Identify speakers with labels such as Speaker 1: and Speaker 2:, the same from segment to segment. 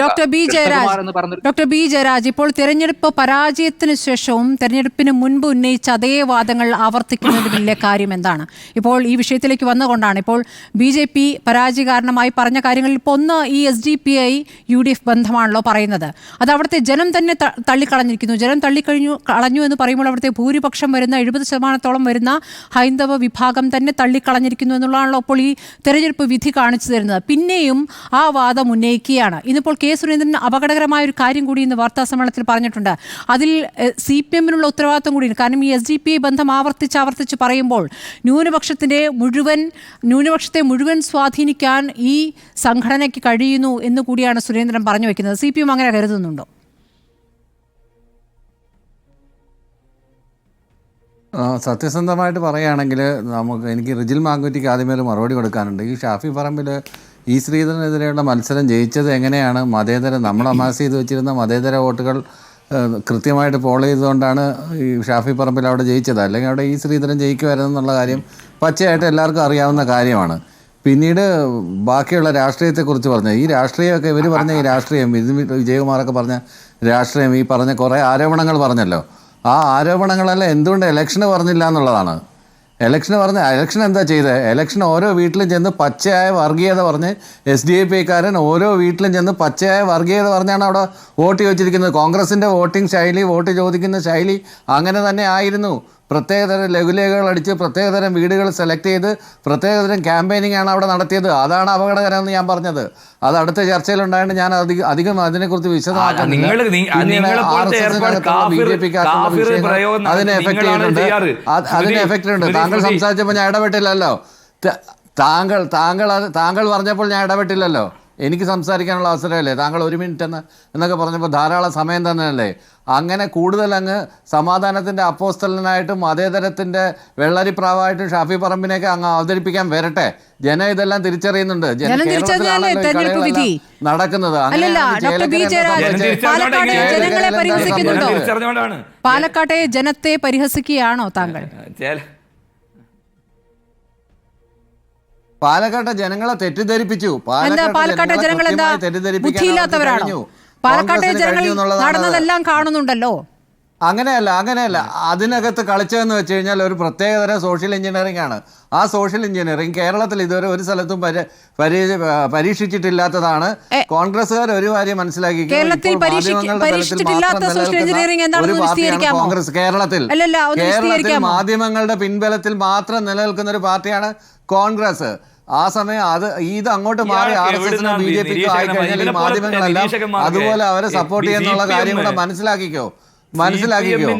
Speaker 1: Doctor B Jayaraj doctor B Jayaraj ഇപ്പോൾ തെരഞ്ഞെടുപ്പ് പരാജയത്തിന് ശേഷവും തെരഞ്ഞെടുപ്പിന് മുൻപ് ഉന്നയിച്ച അതേ വാദങ്ങൾ ആവർത്തിക്കുന്നതിലെ കാര്യം എന്താണ്? ഇപ്പോൾ ഈ വിഷയത്തിലേക്ക് വന്നുകൊണ്ടാണ് ഇപ്പോൾ ബി ജെ പി പരാജയ കാരണമായി പറഞ്ഞ കാര്യങ്ങളിൽ ഇപ്പോൾ ഒന്ന് ഈ S D P I U D F ബന്ധമാണല്ലോ പറയുന്നത്. അത് അവിടുത്തെ ജനം തന്നെ തള്ളിക്കളഞ്ഞിരിക്കുന്നു. ജനം തള്ളിക്കഴിഞ്ഞു കളഞ്ഞു എന്ന് പറയുമ്പോൾ അവിടുത്തെ ഭൂരിപക്ഷം വരുന്ന എഴുപത് ശതമാനത്തോളം വരുന്ന ഹൈന്ദവ വിഭാഗം തന്നെ തള്ളിക്കളഞ്ഞിരിക്കുന്നു എന്നുള്ളതാണല്ലോ അപ്പോൾ ഈ തെരഞ്ഞെടുപ്പ് വിധി കാണിച്ചു തരുന്നത്. പിന്നെയും ആ വാദം ഉന്നയിക്കുകയാണ്. ഇന്നിപ്പോൾ കെ സുരേന്ദ്രൻ അപകടകരമായ ഒരു കാര്യം കൂടി ഇന്ന് വാർത്താ സമ്മേളനത്തിൽ പറഞ്ഞിട്ടുണ്ട്. അതിൽ സി പി എമ്മിനുള്ള ഉത്തരവാദിത്വം കൂടിയാണ് കാരണം ഈ എസ് ഡി പി ബന്ധം ആവർത്തിച്ച് ആവർത്തിച്ച് പറയുമ്പോൾ ന്യൂനപക്ഷത്തിന്റെ മുഴുവൻ ന്യൂനപക്ഷത്തെ മുഴുവൻ സ്വാധീനിക്കാൻ ഈ സംഘടനയ്ക്ക് കഴിയുന്നു എന്ന് കൂടിയാണ് സുരേന്ദ്രൻ പറഞ്ഞു വെക്കുന്നത്. സി പി എം അങ്ങനെ കരുതുന്നുണ്ടോ?
Speaker 2: സത്യസന്ധമായിട്ട് പറയുകയാണെങ്കിൽ നമുക്ക് എനിക്ക് റിജിൽ മാങ്കുറ്റിക്ക് ആദ്യമേ ഒരു മറുപടി കൊടുക്കാനുണ്ട്. ഈ ഷാഫി പറമ്പിൽ ഈ ശ്രീധരനെതിരെയുള്ള മത്സരം ജയിച്ചത് എങ്ങനെയാണ്? മതേതര നമ്മൾ അമാസ് ചെയ്ത് വെച്ചിരുന്ന മതേതര വോട്ടുകൾ കൃത്യമായിട്ട് പോൾ ചെയ്തുകൊണ്ടാണ് ഈ ഷാഫി പറമ്പിൽ അവിടെ ജയിച്ചത്. അല്ലെങ്കിൽ അവിടെ ഈ ശ്രീധരൻ ജയിക്കുമായിരുന്നു കാര്യം പച്ചയായിട്ട് എല്ലാവർക്കും അറിയാവുന്ന കാര്യമാണ്. പിന്നീട് ബാക്കിയുള്ള രാഷ്ട്രീയത്തെക്കുറിച്ച് പറഞ്ഞു ഈ രാഷ്ട്രീയമൊക്കെ ഇവർ പറഞ്ഞ ഈ രാഷ്ട്രീയം ഇത് വിജയകുമാറൊക്കെ പറഞ്ഞ രാഷ്ട്രീയം ഈ പറഞ്ഞ കുറേ ആരോപണങ്ങൾ പറഞ്ഞല്ലോ. ആ ആരോപണങ്ങളെല്ലാം എന്തുകൊണ്ട് ഇലക്ഷന് പറഞ്ഞില്ല എന്നുള്ളതാണ്. ഇലക്ഷന് പറഞ്ഞ ഇലക്ഷൻ എന്താ ചെയ്തത് ഇലക്ഷൻ ഓരോ വീട്ടിലും ചെന്ന് പച്ചയായ വർഗീയത പറഞ്ഞ് എസ് ഡി ഐ പിക്കാരൻ ഓരോ വീട്ടിലും ചെന്ന് പച്ചയായ വർഗീയത പറഞ്ഞാണ് അവിടെ വോട്ട് ചോദിച്ചിരിക്കുന്നത്. കോൺഗ്രസിന്റെ വോട്ടിംഗ് ശൈലി വോട്ട് ചോദിക്കുന്ന ശൈലി അങ്ങനെ തന്നെ ആയിരുന്നു. പ്രത്യേകതരം ലഘുലേഖകൾ അടിച്ച് പ്രത്യേകതരം വീടുകൾ സെലക്ട് ചെയ്ത് പ്രത്യേകതരം ക്യാമ്പയിനിങ് ആണ് അവിടെ നടത്തിയത്. അതാണ് അപകടകരമെന്ന് ഞാൻ പറഞ്ഞത്. അത് അടുത്ത ചർച്ചയിലുണ്ടായത് ഞാൻ അധികം അധികം അതിനെക്കുറിച്ച് വിശദമാക്കുന്നില്ല.
Speaker 3: പ്രയോഗം
Speaker 2: അതിനെ എഫക്ട്
Speaker 3: നിങ്ങളാണ്
Speaker 2: ചെയ്യുന്നുണ്ട്. അതിനെ എഫക്ട് ഉണ്ട് താങ്കൾ. സംസാരിച്ചപ്പോൾ ഞാൻ ഇടപെട്ടില്ലല്ലോ. താങ്കൾ താങ്കൾ അത് താങ്കൾ പറഞ്ഞപ്പോൾ ഞാൻ ഇടപെട്ടില്ലല്ലോ. എനിക്ക് സംസാരിക്കാനുള്ള അവസരമല്ലേ? താങ്കൾ ഒരു മിനിറ്റ് എന്ന് എന്നൊക്കെ പറഞ്ഞപ്പോൾ ധാരാളം സമയം തന്നെയല്ലേ അങ്ങനെ കൂടുതൽ അങ്ങ് സമാധാനത്തിന്റെ അപ്പോസ്തലനായിട്ടും മതേതരത്തിന്റെ വെള്ളരിപ്രാവായിട്ടും ഷാഫി പറമ്പിനെയൊക്കെ അങ്ങ് അവതരിപ്പിക്കാൻ വരട്ടെ. ജനം ഇതെല്ലാം തിരിച്ചറിയുന്നുണ്ട്. നടക്കുന്നത്.
Speaker 1: പാലക്കാട്ടെ ജനത്തെ പരിഹസിക്കുകയാണോ
Speaker 3: ഈ
Speaker 2: പാലക്കാട്ടെ ജനങ്ങളെ തെറ്റിദ്ധരിപ്പിച്ചു.
Speaker 1: എന്താ പാലക്കാട്ടെ ജനങ്ങൾ. പാലക്കാട്ടെ നടന്നതെല്ലാം കാണുന്നുണ്ടല്ലോ.
Speaker 2: അങ്ങനെയല്ല അങ്ങനെയല്ല. അതിനകത്ത് കളിച്ചതെന്ന് വെച്ച് കഴിഞ്ഞാൽ ഒരു പ്രത്യേകതരം സോഷ്യൽ എഞ്ചിനീയറിംഗ് ആണ്. ആ സോഷ്യൽ എഞ്ചിനീയറിംഗ് കേരളത്തിൽ ഇതുവരെ ഒരു സ്ഥലത്തും പരി- പരി- പരീക്ഷിച്ചിട്ടില്ലാത്തതാണ്. കോൺഗ്രസ്സുകാർ ഒരു കാര്യം മനസ്സിലാക്കി കോൺഗ്രസ്. കേരളത്തിൽ കേരളത്തിൽ? മാധ്യമങ്ങളുടെ പിൻബലത്തിൽ മാത്രം നിലനിൽക്കുന്ന ഒരു പാർട്ടിയാണ് കോൺഗ്രസ്. ആ സമയം അത് ഇത് അങ്ങോട്ട് മാറി ആർ എസ് എസിനും ബി ജെ പിക്കും ആയി കഴിഞ്ഞാൽ ഈ മാധ്യമങ്ങളെല്ലാം അതുപോലെ അവരെ സപ്പോർട്ട് ചെയ്യുന്നുള്ള കാര്യം കൂടെ മനസ്സിലാക്കിക്കോ. മനസ്സിലാക്കിക്കോ.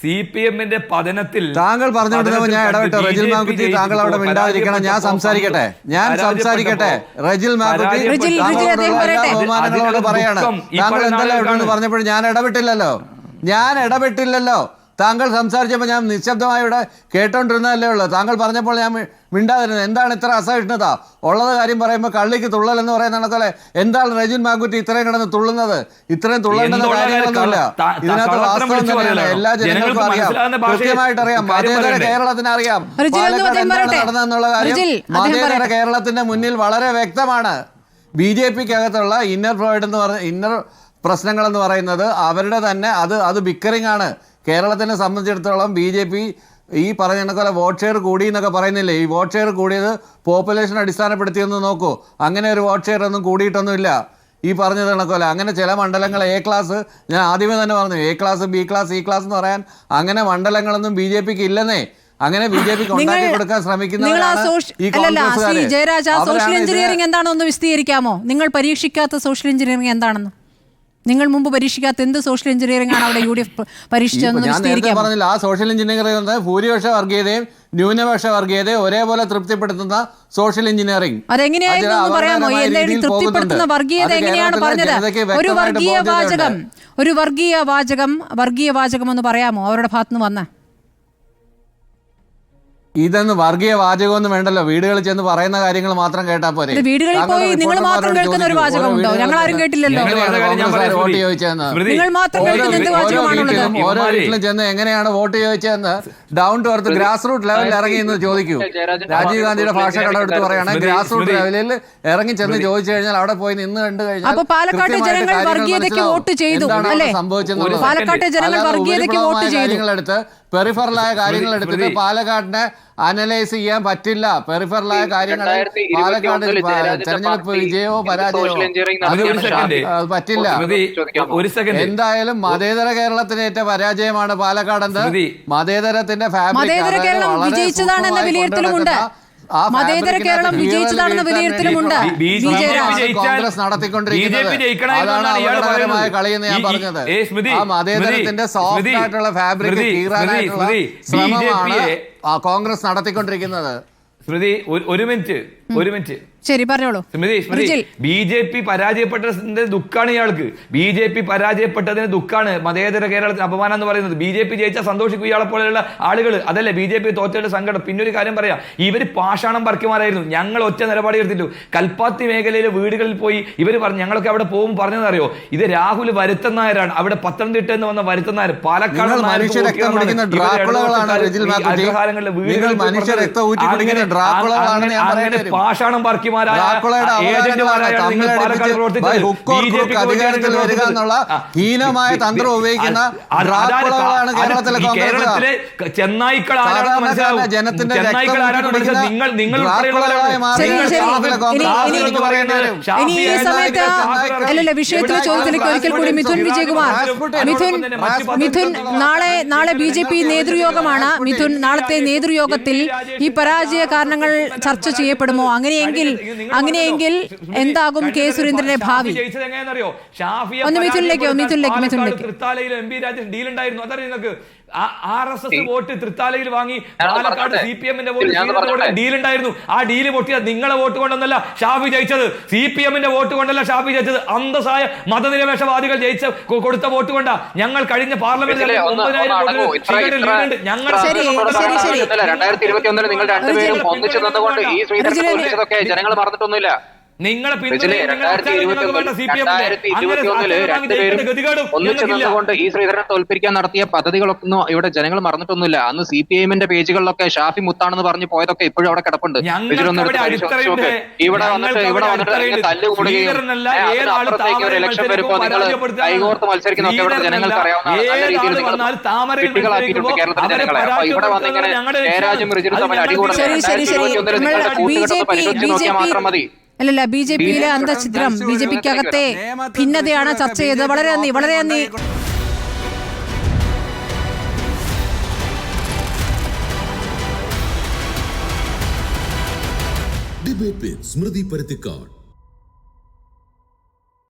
Speaker 3: സി പി എമ്മിന്റെ പതനത്തിൽ
Speaker 2: താങ്കൾ പറഞ്ഞുകൊണ്ടിരുന്നപ്പോൾ ഞാൻ ഇടപെട്ടു. റജിൽ മാക്കുറ്റി താങ്കൾ അവിടെ മിണ്ടാതിരിക്കണം. ഞാൻ സംസാരിക്കട്ടെ. ഞാൻ സംസാരിക്കട്ടെ. റജിൽ മാക്കുറ്റി. ബഹുമാനങ്ങളോട് പറയാണ്. താങ്കൾ എന്തെല്ലാം. പറഞ്ഞപ്പോൾ ഞാൻ ഇടപെട്ടില്ലല്ലോ. ഞാൻ ഇടപെട്ടില്ലല്ലോ. താങ്കൾ സംസാരിച്ചപ്പോൾ ഞാൻ നിശബ്ദമായി ഇവിടെ കേട്ടോണ്ടിരുന്നതല്ലേ ഉള്ളൂ. താങ്കൾ പറഞ്ഞപ്പോൾ ഞാൻ മിണ്ടാതിരുന്നത് എന്താണ് ഇത്ര അസഹിഷ്ണുത? ഉള്ളത് കാര്യം പറയുമ്പോൾ കള്ളിക്ക് തുള്ളൽ എന്ന് പറയുന്ന കണക്കല്ലേ എന്താണ് രജിൻ മാക്കുറ്റി ഇത്രയും കിടന്ന് തുള്ളുന്നത്? ഇത്രയും തുള്ളേണ്ടുന്ന കാര്യങ്ങളൊന്നുമില്ല. ഇതിനകത്ത് വാസ്തവം എല്ലാ ജനങ്ങൾക്കും അറിയാം. കൃത്യമായിട്ട് അറിയാം മതേതര? കേരളത്തിന് അറിയാം പാലക്കാട് എന്താണ് നടന്നതെന്നുള്ള കാര്യം മതേതര കേരളത്തിന്റെ മുന്നിൽ വളരെ വ്യക്തമാണ്. ബി ജെ പിക്ക് അകത്തുള്ള ഇന്നർ ഫ്ലോയിഡ് എന്ന് പറഞ്ഞ ഇന്നർ പ്രശ്നങ്ങളെന്ന് പറയുന്നത് അവരുടെ തന്നെ അത് അത് ബിക്കറിംഗ് ആണ്. കേരളത്തിനെ സംബന്ധിച്ചിടത്തോളം ബി ജെ പി ഈ പറഞ്ഞ കണക്കല്ല വോട്ട് ഷെയർ കൂടി എന്നൊക്കെ പറയുന്നില്ലേ? ഈ വോട്ട് ഷെയർ കൂടിയത് പോപ്പുലേഷൻ അടിസ്ഥാനപ്പെടുത്തിയെന്ന് നോക്കൂ. അങ്ങനെ ഒരു വോട്ട് ഷെയർ ഒന്നും കൂടിയിട്ടൊന്നുമില്ല. ഈ പറഞ്ഞത് കണക്കുമല്ല അങ്ങനെ ചില മണ്ഡലങ്ങൾ എ ക്ലാസ് ഞാൻ ആദ്യമേ തന്നെ പറഞ്ഞു A class B class C class എന്ന് പറയാൻ അങ്ങനെ മണ്ഡലങ്ങളൊന്നും ബി ജെ പിക്ക് ഇല്ലെന്നേ. അങ്ങനെ ബി ജെ പിക്ക് ഉണ്ടാക്കി കൊടുക്കാൻ
Speaker 1: നിങ്ങൾ ആ
Speaker 2: ശ്രമിക്കുന്നവരാണ്
Speaker 1: സോഷ്യ-
Speaker 2: ഈ
Speaker 1: അല്ലല്ല ശ്രീ
Speaker 2: കോൺഗ്രസ്സുകാര്.
Speaker 1: ജയരാജ് സോഷ്യൽ എഞ്ചിനീയറിംഗ് എന്താണെന്ന് വിശദീകരിക്കാമോ? നിങ്ങൾ പരീക്ഷിക്കാത്ത സോഷ്യൽ എഞ്ചിനീയറിംഗ് എന്താണെന്ന്. നിങ്ങൾ മുമ്പ് പരീക്ഷിക്കാത്ത എന്ത് സോഷ്യൽ എഞ്ചിനീയറിംഗ് ആണ് അവിടെ യു ഡി എഫ് പരീക്ഷിച്ചതെന്ന്
Speaker 2: പറഞ്ഞില്ല ആ സോഷ്യൽ എഞ്ചിനീയറിംഗ് എന്നത് ഭൂരിപക്ഷ വർഗീയതയും ന്യൂനപക്ഷ വർഗീയതയും ഒരേപോലെ തൃപ്തിപ്പെടുത്തുന്ന സോഷ്യൽ എഞ്ചിനീയറിംഗ്
Speaker 1: അതെങ്ങനെയായിരുന്നു പറയാമോ? എന്തായാലും തൃപ്തിപ്പെടുത്തുന്ന വർഗീയത എങ്ങനെയാണ് പറഞ്ഞത്? ഒരു വർഗീയ വാചകം ഒരു വർഗീയ വാചകം വർഗീയ വാചകം എന്ന് പറയാമോ? അവരുടെ ഭാഗത്തുനിന്ന് വന്ന?
Speaker 2: ഇതെന്ന് വർഗീയ വാചകം ഒന്നും വേണ്ടല്ലോ. വീടുകളിൽ ചെന്ന് പറയുന്ന കാര്യങ്ങൾ മാത്രം കേട്ടാ പോരെ.
Speaker 1: വീടുകളിൽ പോയി നിങ്ങൾ മാത്രം കേൾക്കുന്ന ഒരു. വാചകമുണ്ടോ?
Speaker 2: ഓരോ
Speaker 1: ഞങ്ങൾ ആരും കേട്ടില്ലല്ലോ.
Speaker 2: വോട്ട്. ചോദിച്ചതെന്ന്
Speaker 1: നിങ്ങൾ മാത്രം
Speaker 2: ഓരോ വീട്ടിലും ഓരോ വീട്ടിലും ചെന്ന് എങ്ങനെയാണ് vote ചോദിച്ചതെന്ന് down to earth grass root ലെവലിൽ ഇറങ്ങി എന്ന് ചോദിക്കൂ. രാജീവ് ഗാന്ധിയുടെ ഭാഷ കടമെടുത്ത് പറയുകയാണെങ്കിൽ ഗ്രാസ് റൂട്ട് ലെവലിൽ ഇറങ്ങി ചെന്ന് ചോദിച്ചു കഴിഞ്ഞാൽ അവിടെ പോയി നിന്ന് കണ്ടു കഴിഞ്ഞാൽ
Speaker 1: പാലക്കാട്ട് ജനങ്ങൾ വർഗീയതയ്ക്ക് വോട്ട് ചെയ്തു?
Speaker 2: സംഭവിച്ചെന്നുള്ളത്.
Speaker 1: പാലക്കാട്ടെ ജനങ്ങൾ വർഗീയതയ്ക്ക് വോട്ട് ചെയ്തു.
Speaker 2: കാര്യങ്ങളെടുത്ത് പെറിഫറലായ കാര്യങ്ങൾ എടുത്തിട്ട് പാലക്കാടിനെ അനലൈസ് ചെയ്യാൻ പറ്റില്ല. പെറിഫറലായ കാര്യങ്ങൾ പാലക്കാട് തെരഞ്ഞെടുപ്പ് വിജയമോ പരാജയമോ പറ്റില്ല.
Speaker 3: ഒരു സെക്കൻഡ്.
Speaker 2: എന്തായാലും മതേതര കേരളത്തിന് ഏറ്റവും പരാജയമാണ് പാലക്കാടെന്ന്. മതേതരത്തിന്റെ
Speaker 1: ഫാമിലി
Speaker 2: വളരെ
Speaker 1: മതേതര കേരളം വിജയിച്ചതാണെന്ന വിലയിരുത്തലുമുണ്ട്.
Speaker 2: കോൺഗ്രസ് നടത്തിക്കൊണ്ടിരിക്കുന്നത്. കളിയെന്ന് ഞാൻ പറഞ്ഞത് ആ മതേതരത്തിന്റെ സോഫ്റ്റ് ആയിട്ടുള്ള ഫാബ്രിക് കീറാനായിട്ടുള്ള ശ്രമമാണ് കോൺഗ്രസ് നടത്തിക്കൊണ്ടിരിക്കുന്നത്
Speaker 3: സ്മൃതി ഒരു മിനിറ്റ് ഒരു മിനിറ്റ്.
Speaker 1: ശരി പറഞ്ഞോളൂ.
Speaker 3: Smriti Smriti. B J P പരാജയപ്പെട്ടതിന്റെ ദുഃഖാണ് ഇയാൾക്ക്. ബി ജെ പി പരാജയപ്പെട്ടതിന് ദുഃഖാണ് മതേതര കേരളത്തിന് അപമാനം എന്ന് പറയുന്നത്. ബി ജെ പി ജയിച്ചാൽ സന്തോഷിക്കും ഇയാളെ പോലെയുള്ള ആളുകൾ അതല്ലേ ബി ജെ പി തോറ്റയുടെ സങ്കടം. പിന്നെ ഒരു കാര്യം പറയാം. ഇവർ പാഷാണം പറക്കുമാരായിരുന്നു. ഞങ്ങൾ ഒറ്റ നിലപാട് എടുത്തിട്ടു. കൽപ്പാത്തി മേഖലയിലെ വീടുകളിൽ പോയി ഇവർ പറഞ്ഞു ഞങ്ങളൊക്കെ അവിടെ പോകും പറഞ്ഞതറിയോ ഇത് രാഹുൽ വരുത്തൻ നായരാണ്. അവിടെ പത്തനംതിട്ട എന്ന് വന്ന വരുത്തൻ നായർ. പാലക്കാട് അങ്ങനെ- പാഷാണം പാർക്കിമാരായ.
Speaker 2: ഹീനമായ തന്ത്രം ഉപയോഗിക്കുന്ന കേരളത്തിലെ
Speaker 3: കേരളത്തിലെ ചെന്നായ്ക്കൾ ആരാണെന്ന് മനസ്സിലാവും?
Speaker 2: ജനത്തിന്റെ
Speaker 3: ചെന്നായ്ക്കൾ ആരാണെന്ന് മനസ്സിലാവും. നിങ്ങൾ നിങ്ങൾ
Speaker 1: അല്ലല്ല വിഷയത്തിലെ ചോദ്യത്തിലേക്ക് ഒരിക്കൽ കൂടി മിഥുൻ വിജയകുമാർ. മിഥുൻ മിഥുൻ നാളെ നാളെ ബി ജെ പി നേതൃയോഗമാണ് മിഥുൻ നാളത്തെ നേതൃയോഗത്തിൽ ഈ പരാജയ കാരണങ്ങൾ ചർച്ച ചെയ്യപ്പെടുമോ അങ്ങനെയെങ്കിൽ അങ്ങനെയെങ്കിൽ എന്താകും കെ സുരേന്ദ്രന്റെ ഭാവി? ഒന്ന് മിഥുനിലേക്ക്, മിഥുനിലേക്ക്, മിഥുനിലേക്ക്.
Speaker 3: ഡീൽ ഉണ്ടായിരുന്നു അതറിയോ നിങ്ങൾക്ക്? ആർ എസ് എസ് വോട്ട് തൃത്താലയിൽ വാങ്ങി പാലക്കാട് സി പി എമ്മിന്റെ വോട്ട് ഉണ്ടായിരുന്നു ആ ഡീൽ പൊട്ടിയത് നിങ്ങളെ വോട്ട് കൊണ്ടൊന്നല്ല ഷാഫി ജയിച്ചത്. സി പി എമ്മിന്റെ വോട്ട് കൊണ്ടല്ല ഷാഫി ജയിച്ചത്. അന്തസ്സായ മതനിരപേക്ഷവാദികൾ ജയിച്ച കൊടുത്ത വോട്ട് കൊണ്ടാ ഞങ്ങൾ കഴിഞ്ഞ പാർലമെന്റ്.
Speaker 4: രണ്ടായിരത്തി ഇരുപത്തി നിങ്ങൾ രണ്ടുപേരും
Speaker 1: റിജിൽ,
Speaker 4: ഒന്നിച്ചു നിന്നുകൊണ്ട് ഈ ശ്രീധരൻ ജനങ്ങൾ മറന്നിട്ടൊന്നുമില്ല.
Speaker 3: നിങ്ങളെ
Speaker 4: റിജിലെ
Speaker 3: പിന്തുണയും നിങ്ങളെ
Speaker 4: രണ്ടായിരത്തി
Speaker 3: അച്ചാരം
Speaker 4: ഇരുപത്തി
Speaker 3: നിങ്ങൾക്ക് വേണ്ട സി പി
Speaker 4: രണ്ടായിരത്തി
Speaker 3: എമ്മിന്റെ
Speaker 4: ഇരുപത്തി ഒന്നിൽ രണ്ടുപേരും ഒന്നിച്ചു നിന്നുകൊണ്ട് ഈ ശ്രീധരനെ തോൽപ്പിക്കാൻ നടത്തിയ പദ്ധതികളൊന്നും ഇവിടെ ജനങ്ങൾ മറന്നിട്ടൊന്നുമില്ല. അന്ന് സി പി എമ്മിന്റെ പേജുകളിലൊക്കെ ഷാഫി മുത്താണെന്ന് പറഞ്ഞ് പോയതൊക്കെ ഇപ്പോഴും അവിടെ കിടപ്പുണ്ട്. ഇവിടെ വന്നിട്ട് ഇവിടെ വന്നിട്ട്
Speaker 3: ഏത് ആൾ
Speaker 4: അതിനപ്പുറത്തേക്ക് ഒരു ഇലക്ഷൻ
Speaker 3: വരുമ്പോ
Speaker 4: നിങ്ങൾ. കൈകോർത്ത് മത്സരിക്കുന്നൊക്കെ ഇവിടെ ജനങ്ങൾക്ക് അറിയാവുന്നതാണ്. നല്ല രീതിയിൽ കുട്ടികളാക്കിയിട്ടുണ്ട് കേരളത്തിലെ ജനങ്ങളെ. അപ്പൊ ഇവിടെ വന്ന് ഇങ്ങനെ ജയരാജും റിജിലും തമ്മിൽ അടികൂടുന്നത്
Speaker 1: ശരി ശരി ശരി.
Speaker 4: രണ്ടായിരത്തി ഇരുപത്തി
Speaker 1: ഒന്നിൽ
Speaker 4: നിങ്ങളുടെ
Speaker 1: ബി ജെ
Speaker 4: കൂട്ടുകെട്ട് പരിശോധിച്ച് നോക്കിയാൽ മാത്രം മതി.
Speaker 1: അല്ലല്ല ബി ജെ പിയിലെ അന്തഛിദ്രം ബി ജെ പിക്കകത്തെ ഭിന്നതയാണ് ചർച്ച ചെയ്തത്. വളരെ നന്ദി വളരെ നന്ദി
Speaker 5: ഡിബേറ്റ് സ്മൃതി പരുത്തിക്കാട്.